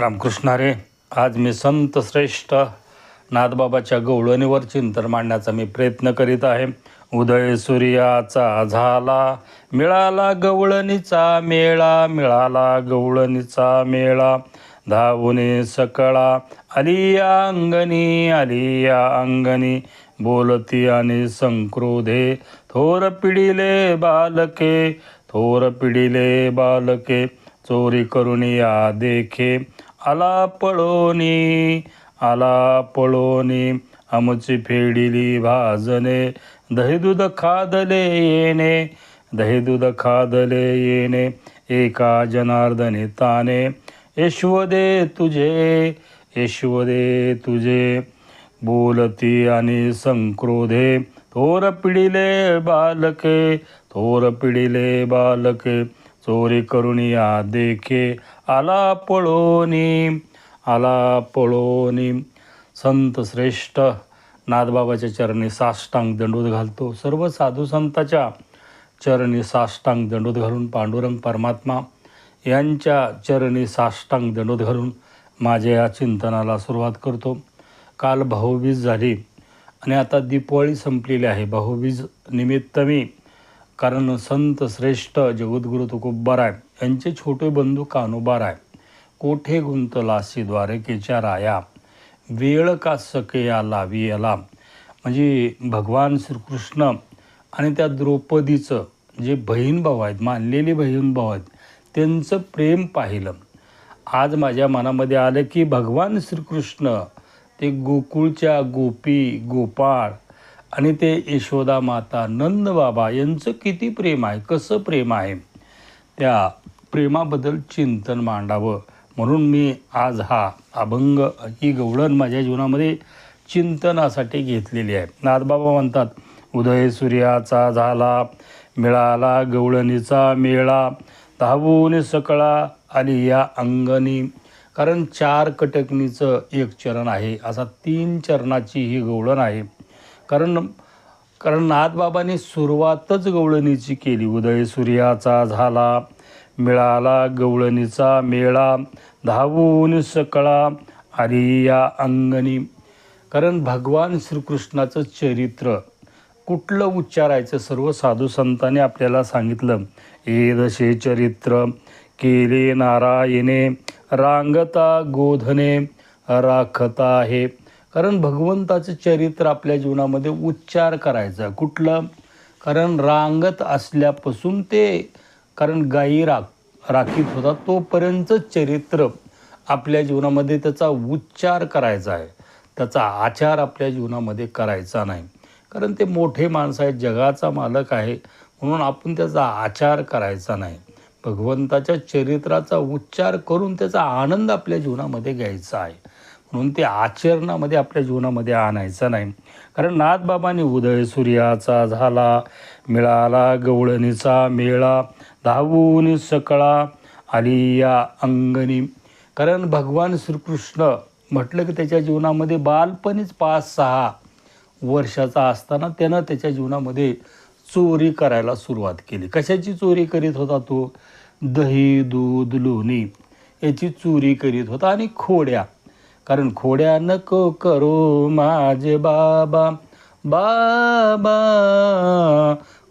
रामकृष्णारे आज मी संत श्रेष्ठ नाथबाबाच्या गवळणीवर चिंतन मांडण्याचा मी प्रयत्न करीत आहे. उदय सूर्याचा झाला मिळाला गवळणीचा मेळा मिळाला गवळणीचा मेळा. धावुने सकळा अलिया अंगणी आलिया अंगणी. बोलती आणि संक्रोधे थोर पिढीले बालके थोर पिढीले बालके. चोरी करून या देखे आला पळोनी आला पळोनी आमची फेडिली भाजने. दही दूध खादले येणे दही दूध खादले येणे एका जनार्दने ताने. यशवदे तुझे यशवदे तुझे. बोलती आणि संक्रोधे थोर पिढीले बालके थोर पिढीले बालके. चोरी करून या देखे आला पळोनी आला पळोनी. संत श्रेष्ठ नाथबाबाच्या चरणी साष्टांग दंडोत घालतो. सर्व साधू संताच्या चरणी साष्टांग दंडोत घालून पांडुरंग परमात्मा यांच्या चरणी साष्टांग दंडोत घालून माझ्या या चिंतनाला सुरुवात करतो. काल भाऊबीज झाली आणि आता दीपावळी संपलेली आहे. भाऊबीज निमित्त मी कारण संत श्रेष्ठ जगद्गुरु तुकोबाराय यांचे छोटे बंधू कानोबाराय कोठे गुंतलासी द्वारकेच्या राया? वेळ का सके या लावी याला म्हणजे भगवान श्रीकृष्ण आणि त्या द्रौपदीचं जे बहीण भाऊ आहेत मानलेले बहीण भाऊ आहेत त्यांचं प्रेम पाहिलं. आज माझ्या मनामध्ये आलं की भगवान श्रीकृष्ण ते गोकुळच्या गोपी गोपाळ आणि ते यशोदा माता नंद बाबा यांचं किती प्रेम आहे कसं प्रेम आहे? त्या प्रेमाबद्दल चिंतन मांडावं. म्हणून मी आज हा अभंग ही गवळण माझ्या जीवनामध्ये चिंतनासाठी घेतलेली आहे. नाथबाबा म्हणतात उदय सूर्याचा झाला मिळाला गवळणीचा मेळा धावून सकळा आली या अंगणी. कारण चार कटकणीचं एक चरण आहे असा तीन चरणाची ही गवळण आहे. कारण कारण नाथबाबांनी सुरुवातच गवळणीची केली. उदय सूर्याचा झाला मिळाला गवळणीचा मेळा धावून सकळा आली या अंगणी. कारण भगवान श्रीकृष्णाचं चरित्र कुठलं उच्चारायचं? सर्व साधू संतांनी आपल्याला सांगितलं. एदशे चरित्र केले नारायणे रांगता गोधने राखता आहे कारण भगवंताचं चरित्र आपल्या जीवनामध्ये उच्चार करायचा. कुठलं? कारण रांगत असल्यापासून ते कारण गायी राख राखीत होता तोपर्यंतचं चरित्र आपल्या जीवनामध्ये त्याचा उच्चार करायचा आहे. त्याचा आचार आपल्या जीवनामध्ये करायचा नाही. कारण ते मोठे माणसं आहेत जगाचा मालक आहे म्हणून आपण त्याचा आचार करायचा नाही. भगवंताच्या चरित्राचा उच्चार करून त्याचा आनंद आपल्या जीवनामध्ये घ्यायचा आहे. म्हणून ते आचरणामध्ये आपल्या जीवनामध्ये आणायचं नाही. कारण नाथबाबांनी उदय सूर्याचा झाला मिळाला गवळणीचा मेळा धावून सकळा आली या अंगणी. कारण भगवान श्रीकृष्ण म्हटलं की त्याच्या जीवनामध्ये बालपणीच पाच सहा वर्षाचा असताना त्यानं त्याच्या जीवनामध्ये चोरी करायला सुरुवात केली. कशाची चोरी करीत होता तो? दही दूध लोणी याची चोरी करीत होता आणि खोड्या. कारण खोड्या नको करू माझे बाबा बाबा.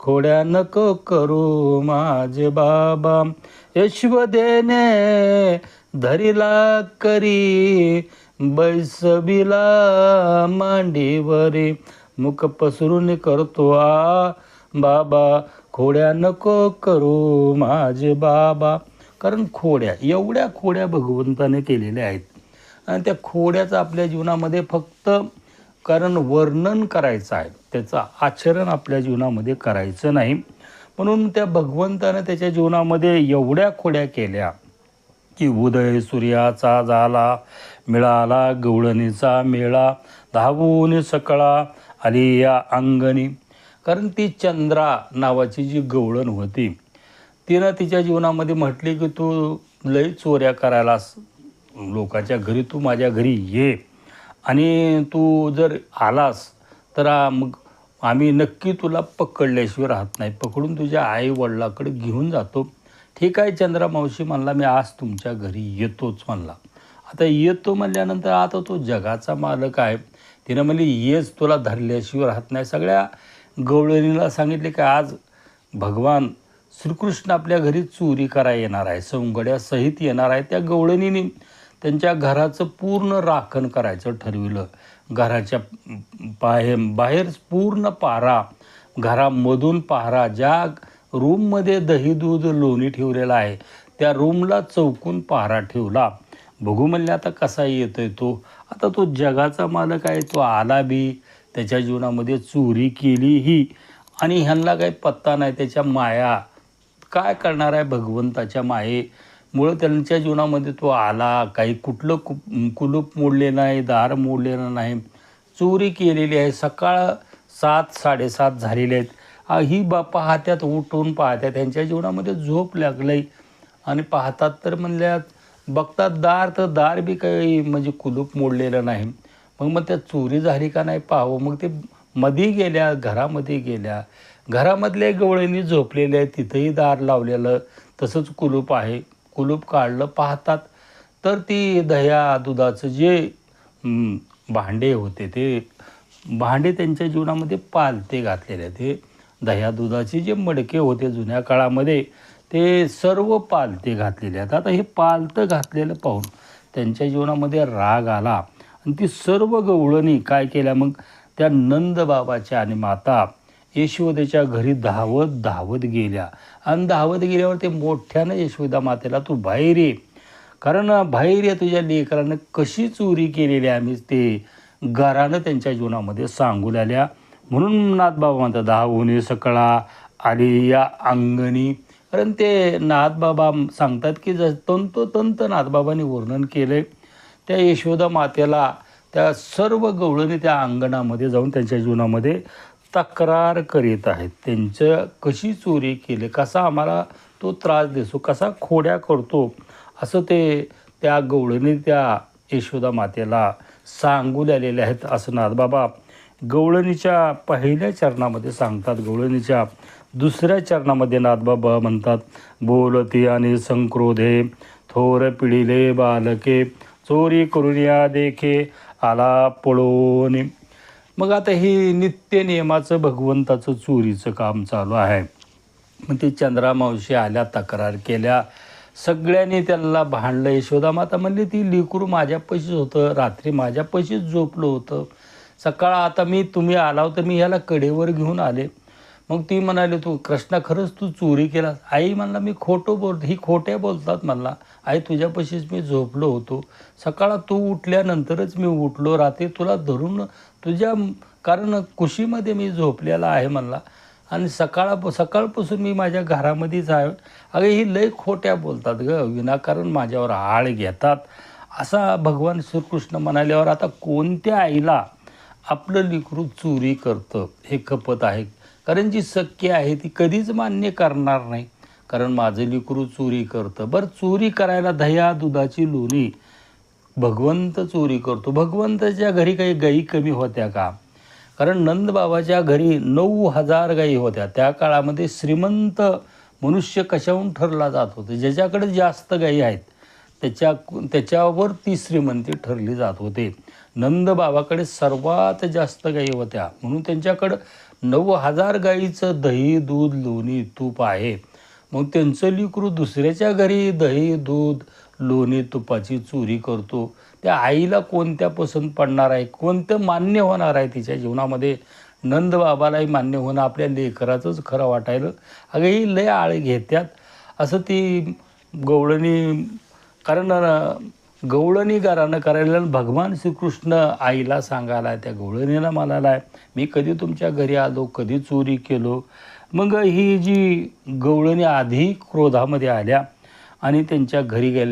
खोड्या नको करू माझे बाबा. यशवदेने धरिला करी बैसबिला मांडीवरी. मुख पसरून करतो आ बाबा खोड्या नको करू माझे बाबा. कारण खोड्या एवढ्या खोड्या भगवंताने केलेल्या आहेत. आणि त्या खोड्याचं आपल्या जीवनामध्ये फक्त कारण वर्णन करायचं आहे. त्याचं आचरण आपल्या जीवनामध्ये करायचं नाही. म्हणून त्या भगवंतानं त्याच्या जीवनामध्ये एवढ्या खोड्या केल्या की उदय सूर्याचा झाला मिळाला गवळणीचा मेळा धावून सकळा आली या अंगणी. कारण ती चंद्रा नावाची जी गवळण होती तिनं तिच्या जीवनामध्ये म्हटली की तू लई चोऱ्या करायला लोकाच्या घरी तू माझ्या घरी ये. आणि तू जर आलास तर मग आम्ही नक्की तुला पकडल्याशिवाय राहत नाही. पकडून तुझ्या आई वडिलाकडे घेऊन जातो. ठीक आहे चंद्रा मावशी म्हणला मी आज तुमच्या घरी येतोच म्हणला. आता येतो म्हणल्यानंतर आता तो जगाचा मालक आहे. तिनं म्हणली येच तुला धरल्याशिवाय राहत नाही. सगळ्या गवळणीला सांगितले की आज भगवान श्रीकृष्ण आपल्या घरी चोरी करायला येणार आहे. सौंगड्यासहित येणार आहे त्या गवळणीने. त्यांच्या घराचं पूर्ण राखण करायचं ठरविलं. घराच्या बाहेर बाहेर पूर्ण पारा घरामधून पारा ज्या रूममध्ये दही दूध लोणी ठेवलेला आहे त्या रूमला चौकून पारा ठेवला. बघू म्हणले आता कसा आहे तो? आता तो जगाचा मालक आहे तो आला बी. त्याच्या जीवनामध्ये चोरी केली ही आणि ह्यांना काही पत्ता नाही त्याच्या माया. काय करणार आहे भगवंताच्या माये? मुळं त्यांच्या जीवनामध्ये तो आला. काही कुठलं कु कुलूप मोडले नाही दार मोडलेलं नाही. चोरी केलेली आहे. सकाळ सात साडेसात झालेले आहेत. ही बा पाहत्यात उठून पाहत्यात. त्यांच्या जीवनामध्ये झोप लागलंय. आणि पाहतात तर म्हणल्यात बघतात दार तर दार बी काही म्हणजे कुलूप मोडलेलं नाही. मग मग त्या चोरी झाली का नाही पाहावं? मग ते मध्ये गेल्या घरामध्ये गेल्या. घरामधल्या गवळणी झोपलेले आहेत. तिथंही दार लावलेलं. तसंच कुलूप आहे. कुलूप काढलं पाहतात. तर ती दह्या दुधाचं जे भांडे होते ते भांडे त्यांच्या जीवनामध्ये पालते घातलेले ते दह्या दुधाचे जे मडके होते जुन्या काळामध्ये ते सर्व पालते घातलेले आहेत. आता हे पालतं घातलेलं पाहून त्यांच्या जीवनामध्ये राग आला. आणि ती सर्व गवळणी काय केल्या मग? त्या नंदबाबाच्या आणि माता यशोदेच्या घरी धावत धावत गेल्या. आणि धावत गेल्यावर ते मोठ्यानं यशोदा मातेला तू बाहेर ये. कारण बाहेर ये तुझ्या लेकरानं कशी चोरी केलेली आहे आम्ही ते घरानं त्यांच्या जीवनामध्ये सांगू लागल्या. म्हणून नाथबाबा म्हणतात धावून सकळा आली या अंगणी. कारण ते नाथबाबा सांगतात की ज तंतोतंत नाथबाबांनी वर्णन केलं त्या यशोदा मातेला त्या सर्व गवळणी त्या अंगणामध्ये जाऊन त्यांच्या जीवनामध्ये तक्रार करीत आहेत. त्यांचं कशी चोरी केली? कसा आम्हाला तो त्रास देतो? कसा खोड्या करतो? असं ते त्या गवळणी त्या यशोदा मातेला सांगून आलेले आहेत असं नाथबाबा गवळणीच्या पहिल्या चरणामध्ये सांगतात गवळणीच्या दुसऱ्या चरणामध्ये नाथबाबा म्हणतात बोलते आणि संक्रोधे थोर पिढीले बालके चोरी करून या देखे आला पळून. मग आता हे नित्य नियमाचं भगवंताचं चोरीचं काम चालू आहे. मग ते चंद्रामावशी आल्या तक्रार केल्या. सगळ्यांनी त्यांना भांडलं. यशोदा माता म्हणली ती लेकरू माझ्या पैसेच होतं. रात्री माझ्या पैसेच झोपलं होतं. सकाळ आता मी तुम्ही आला होतं मी ह्याला कडेवर घेऊन आले. मग ती म्हणाली तू कृष्णा खरंच तू चोरी केलास? आई म्हणला मी खोटं बोल ही खोट्या बोलतात म्हणला. आई तुझ्यापाशीच मी झोपलो होतो. सकाळ तू उठल्यानंतरच मी उठलो. रात्री तुला धरून तुझ्या कारण कुशीमध्ये मी झोपलेला आहे म्हणला. आणि सकाळ सकाळपासून मी माझ्या घरामध्येच आहे अगं ही लय खोट्या बोलतात ग. विनाकारण माझ्यावर आळ घेतात. असा भगवान श्रीकृष्ण म्हणाल्यावर आता कोणत्या आईला आपलं लेकरू चोरी करतं? हे खपत आहे. कारण जी सख्य आहे ती कधीच मान्य करणार नाही. कारण माझं लिकरू चोरी करतं. बरं चोरी करायला दह्या दुधाची लोणी भगवंत चोरी करतो. भगवंताच्या घरी काही गायी कमी होत्या का? कारण नंदबाबाच्या घरी नऊ हजार गायी होत्या. त्या काळामध्ये श्रीमंत मनुष्य कशाहून ठरला जात होते? ज्याच्याकडे जास्त गायी आहेत त्याच्या त्याच्यावर ती श्रीमंती ठरली जात होते. नंदबाबाकडे सर्वात जास्त गायी होत्या. म्हणून त्यांच्याकडं नऊ हजार गाईचं दही दूध लोणी तूप आहे. मग त्यांचं लिकरू दुसऱ्याच्या घरी दही दूध लोणी तुपाची चोरी करतो. त्या आईला कोणत्या पसंत पडणार आहे? कोणतं मान्य होणार आहे तिच्या जीवनामध्ये? नंदबाबालाही मान्य होणं आपल्या लेकराचंच खरं वाटायलं. अगं ही लय आळ घेत्यात. असं ती गवळणी कारण गवळणी गारानं करायला भगवान श्रीकृष्ण आईला सांगायला त्या गवळणीला म्हणाला आहे मी कधी तुमच्या घरी आलो कधी चोरी केलो? मग ही जी गवळणी आधी क्रोधामध्ये आल्या आणि त्यांच्या घरी गेल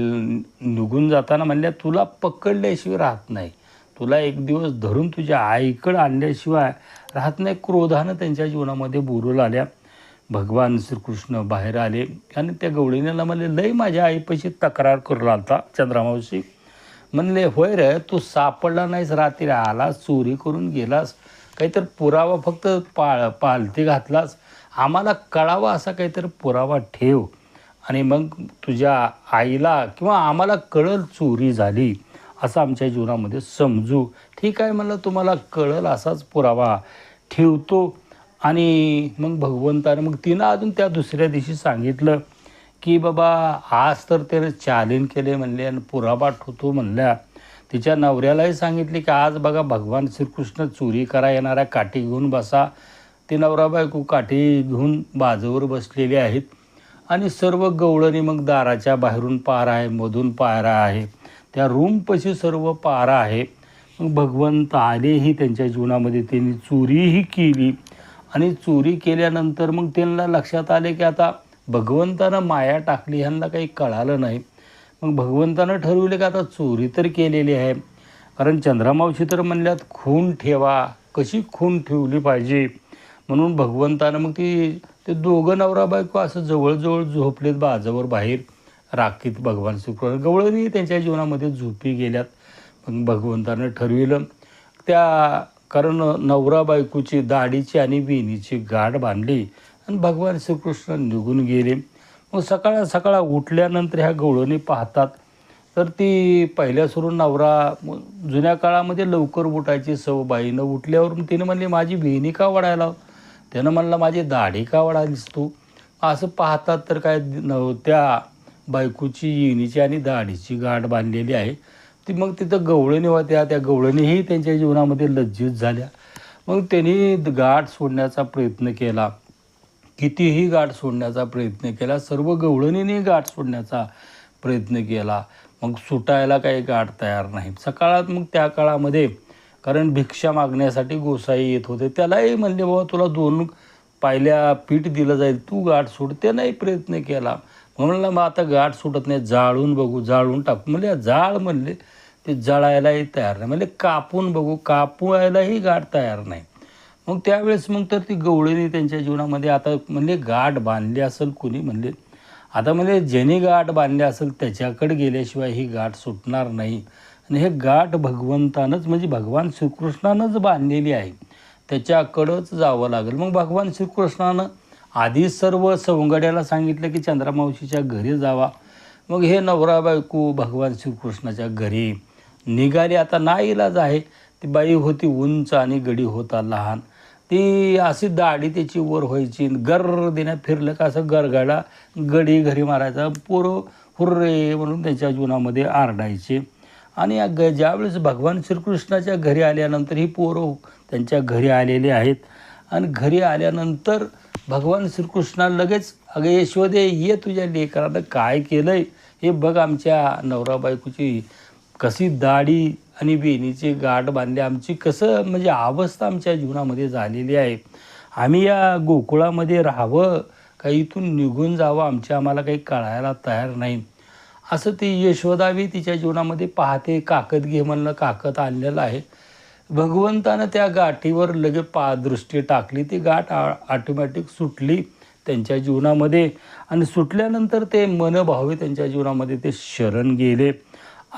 निघून जाताना म्हणल्या तुला पकडल्याशिवाय राहत नाही. तुला एक दिवस धरून तुझ्या आईकडं आणल्याशिवाय राहत नाही. क्रोधानं त्यांच्या जीवनामध्ये बुरल आल्या भगवान श्रीकृष्ण बाहेर आले. आणि त्या गवळीनेला म्हणले लय माझ्या आईपाशी तक्रार करू लागता चंद्रामावशी. म्हणले होय रे तू सापडला नाहीस रात्री आलास चोरी करून गेलास. काहीतरी पुरावा फक्त पाळ पालती घातलास. आम्हाला कळावा असा काहीतरी पुरावा ठेव. आणि मग तुझ्या आईला किंवा आम्हाला कळल चोरी झाली असं आमच्या जीवनामध्ये समजू. ठीक आहे म्हणलं तुम्हाला कळल असाच पुरावा ठेवतो. आणि मग भगवंतानं मग तिनं अजून त्या दुसऱ्या दिवशी सांगितलं की बाबा आज तर त्यानं चालीन केले म्हणले आणि पुरावा होतो म्हणल्या. तिच्या नवऱ्यालाही सांगितले की आज बघा भगवान श्रीकृष्ण चोरी करा येणाऱ्या काठी घेऊन बसा. ते नवरा बायको काठी घेऊन बाजूवर बसलेले आहेत आणि सर्व गवळणी मग दाराच्या बाहेरून पारा आहे मधून पायरा आहे. त्या रूमपाशी सर्व पारा आहे. मग भगवंत आलेही त्यांच्या जीवनामध्ये त्यांनी चोरीही केली. आणि चोरी केल्यानंतर मग त्यांना लक्षात आले की आता भगवंतानं माया टाकली ह्यांना काही कळालं नाही. मग भगवंतानं ठरवले की आता चोरी तर केलेली आहे. कारण चंद्रमावशी तर म्हणल्यात खून ठेवा कशी खून ठेवली पाहिजे? म्हणून भगवंतानं मग ती ते दोघं नवरा बायको असं जवळजवळ झोपलेत बाजावर बाहेर. राखीत भगवान श्रीकृष्ण गवळणी त्यांच्या जीवनामध्ये झोपी गेल्यात. मग भगवंतानं ठरविलं त्या कारण नवरा बायकोची दाढीची आणि विणीची गाठ बांधली आणि भगवान श्रीकृष्ण निघून गेले. मग सकाळ सकाळ उठल्यानंतर ह्या गवळणी पाहतात. तर ती पहिल्या सुरून नवरा जुन्या काळामध्ये लवकर उठायची सव बाईनं उठल्यावरून तिने म्हणली माझी विहिणी का वाढायला त्यानं म्हणलं माझी दाढी का वाढायलीस तू? असं पाहतात तर काय न त्या बायकोची येणीची आणि दाढीची गाठ बांधलेली आहे. ती मग तिथं गवळणी होत्या त्या गवळणीही त्यांच्या जीवनामध्ये लज्जित झाल्या. मग त्यांनी गाठ सोडण्याचा प्रयत्न केला. कितीही गाठ सोडण्याचा प्रयत्न केला सर्व गवळणीने गाठ सोडण्याचा प्रयत्न केला. मग सुटायला काही गाठ तयार नाही सकाळात मग त्या काळामध्ये कारण भिक्षा मागण्यासाठी गोसाई येत होते त्यालाही म्हणले बाबा तुला दोन पायल्या पीठ दिलं जाईल तू गाठ सोड. त्यालाही प्रयत्न केला. म्हणलं मग आता गाठ सुटत नाही जाळून बघू जाळून टाकू. म्हणजे जाळ म्हणले ते जळायलाही तयार नाही. म्हणजे कापून बघू कापूयलाही गाठ तयार नाही. मग त्यावेळेस मग तर ती गवळीने त्यांच्या जीवनामध्ये आता म्हणले गाठ बांधली असेल कुणी म्हणले. आता म्हणजे ज्याने गाठ बांधली असेल त्याच्याकडे गेल्याशिवाय ही गाठ सुटणार नाही. आणि हे गाठ भगवंतानंच म्हणजे भगवान श्रीकृष्णानंच बांधलेली आहे. त्याच्याकडंच जावं लागेल. मग भगवान श्रीकृष्णानं आधी सर्व सवंगड्याला सांगितलं की चंद्रमावशीच्या घरी जावा. मग हे नवरा बायको भगवान श्रीकृष्णाच्या घरी निघाली. आता ना इलाज आहे. ती बाई होती उंच आणि गडी होता लहान. ती अशी दाढी त्याची वर व्हायची गर देण्यात फिरलं का असं गरगाडा गडी घरी मारायचा. पोरं हुर्रे म्हणून त्यांच्या जीवनामध्ये आरडायचे. आणि या ग ज्यावेळेस भगवान श्रीकृष्णाच्या घरी आल्यानंतर ही पोरं त्यांच्या घरी आलेली आहेत. आणि घरी आल्यानंतर भगवान श्रीकृष्णा लगेच अगं यशोदे ये तुझ्या लेकरानं काय केलं आहे हे बघ आमच्या नवरा बायकोची कशी दाढी आणि बेनीचे गाठ बांधले. आमची कसं म्हणजे अवस्था आमच्या जीवनामध्ये झालेली आहे. आम्ही या गोकुळामध्ये राहावं का इथून निघून जावं आमच्या आम्हाला काही कळायला तयार नाही. असं ती यशोदावी तिच्या जीवनामध्ये पाहते काकत घे म्हणलं काकत आणलेलं आहे. भगवंतानं त्या गाठीवर लगे पा दृष्टी टाकली. ती गाठ ऑटोमॅटिक सुटली त्यांच्या जीवनामध्ये. आणि सुटल्यानंतर ते मनभावे त्यांच्या जीवनामध्ये ते शरण गेले.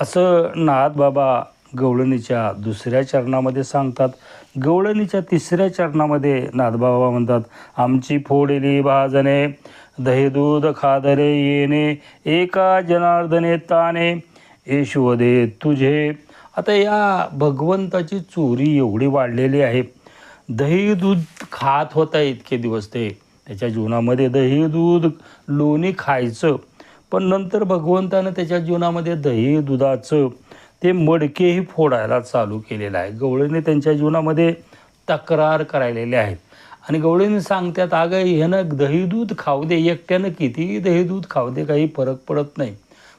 असं नाथ बाबा गवळणीच्या दुसऱ्या चरणामध्ये सांगतात. गवळणीच्या तिसऱ्या चरणामध्ये नाथबाबा म्हणतात आमची फोडली भाजने दही दूध खादरे येणे एका जनार्दने ताने येशुवदे तुझे आता या भगवंताची चोरी एवढी वाढलेली आहे. दही दूध खात होता इतके दिवस ते. त्याच्या जीवनामध्ये दही दूध लोणी खायचं. पण नंतर भगवंतानं त्याच्या जीवनामध्ये दही दुधाचं ते मडकेही फोडायला चालू केलेलं आहे. गवळीने त्यांच्या जीवनामध्ये तक्रार करायलेले आहेत आणि गवळीने सांगतात अगं ह्यानं दही दूध खाऊ दे. एकट्यानं कितीही दही दूध खाऊ दे काही फरक पडत नाही.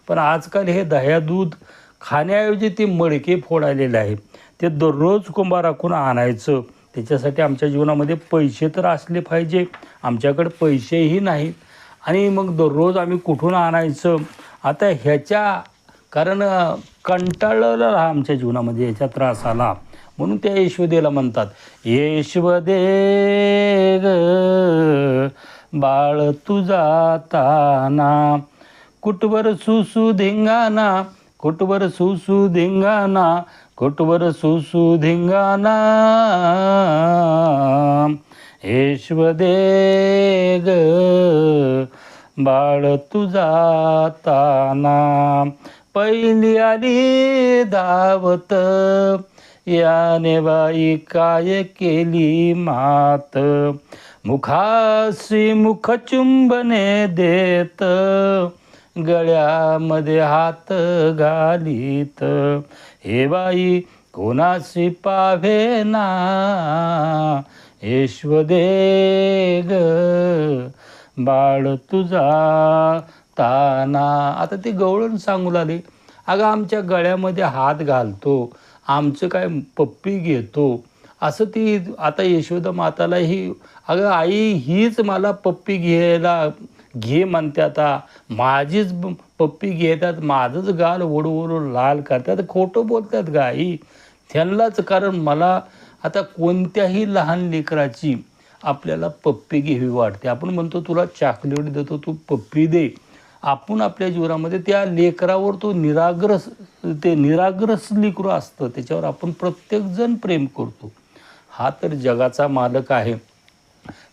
पण आजकाल हे दह्या दूध खाण्याऐवजी ते मडके फोडायलेले आहे ते दररोज कुंभाराकून आणायचं. त्याच्यासाठी आमच्या जीवनामध्ये पैसे तर असले पाहिजे. आमच्याकडे पैसेही नाहीत. आणि मग दररोज आम्ही कुठून आणायचं? आता ह्याच्या कारण कंटाळलं राहा आमच्या जीवनामध्ये याच्या त्रास आला. म्हणून त्या यशवदेला म्हणतात यशवदे ग बाळ तुझा ताना कुटवर सुसुधिंगाना कुटवर सुसू धिंगाणा कुटवर सुसू धिंगाणा यशवदे ग बाळ तुझा ताना पहिली आली धावत याने बाई काय केली मात मुखाशी मुखचुंबने देत गळ्यामध्ये हात घालीत. हे बाई कोणाशी पावे ना? येश्वदे ग बाळ तुझा ताना. आता ती गवळण सांगू लागली अगं आमच्या गळ्यामध्ये हात घालतो आमचं काय पप्पी घेतो. असं ती आता यशोदा माताला ही अगं आई हीच मला पप्पी घ्यायला घे म्हणते आता. माझीच पप्पी घेतात माझंच गाल ओढू ओढू लाल करतात खोटं बोलतात गाई. त्यांनाच कारण मला आता कोणत्याही लहान लेकराची आपल्याला पप्पी घ्यावी वाटते. आपण म्हणतो तुला चॉकलेट देतो तू पप्पी दे. आपण आपल्या जीवनामध्ये त्या लेकरावर तो निराग्रस ते निराग्रस लेकरू असतं. त्याच्यावर आपण प्रत्येकजण प्रेम करतो. हा तर जगाचा मालक आहे.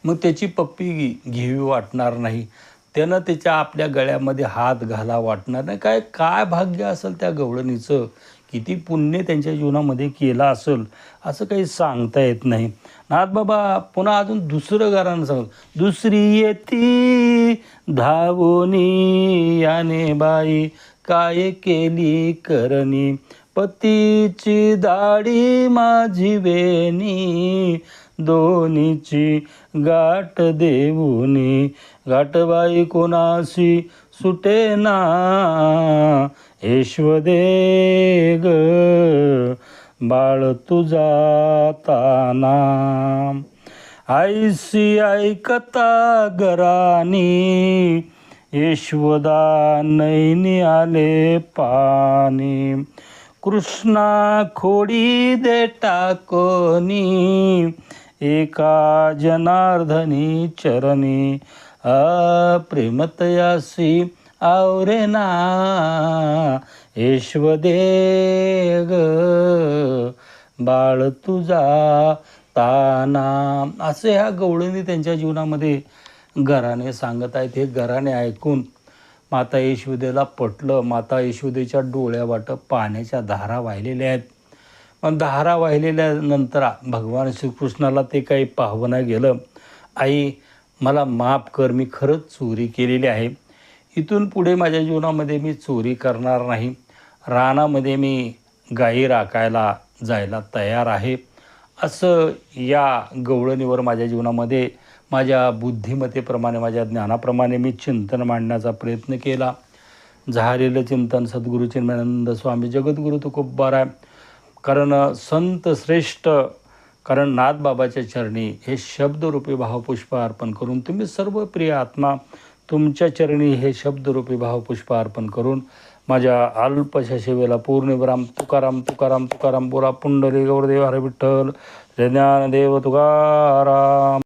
मग त्याची पप्पी घे- घ्यावी वाटणार नाही. त्यानं त्याच्या आपल्या गळ्यामध्ये हात घाला वाटणार नाही. काय काय भाग्य असेल त्या गवळणीचं? किती पुण्य त्यांच्या जीवनामध्ये केलं असेल? असं काही सांगता येत नाही. नाथ बाबा पुन्हा अजून दुसरं गाणं सांग दुसरी येती धावोनी याने बाई काय केली करणी? पतीची दाढी माझी वेणी दोन्हीची गाठ देऊनी. गाठबाई कोणाशी सुटे ना? ईश्वदे ग बाळ तुझा ताना. आईसी ऐकता गरानी यशवदा नैनी आले पाणी. कृष्णा खोडी दे टाकोनी एका जनार्दनी चरणी अप्रेमतयासी आवरेना ना ग बाळ तुझा ताना. असे ह्या गवळणी त्यांच्या जीवनामध्ये घराने सांगत आहेत हे घराने ऐकून माता यशोदेला पटलं. माता यशोदेच्या डोळ्यावाटं पाण्याच्या धारा वाहिलेल्या आहेत. धारा वाहिलेल्या नंतर भगवान श्रीकृष्णाला ते काही पाहवणं गेलं. आई मला माफ कर मी खरंच चोरी केलेली आहे. इथून पुढे माझ्या जीवनामध्ये मी चोरी करणार नाही. रानामध्ये मी गाई राखायला जायला तयार आहे. असं या गवळणीवर माझ्या जीवनामध्ये माझ्या बुद्धिमत्तेप्रमाणे माझ्या ज्ञानाप्रमाणे मी चिंतन मांडण्याचा प्रयत्न केला. झालेलं चिंतन सद्गुरू चिन्मानंद स्वामी जगद्गुरू बरा आहे. कारण संत श्रेष्ठ कारण नाथबाबाच्या चरणी हे शब्दरूपी भावपुष्प अर्पण करून तुम्ही सर्व प्रिय आत्मा तुमच्या चरणी हे शब्दरूपी भावपुष्प अर्पण करून माझ्या अल्पशा सेवेला पूर्णविराम तुकाराम तुकाराम तुकाराम बोला पुंडली गौरदेव हरे विठ्ठल ज्ञानदेव तुकाराम.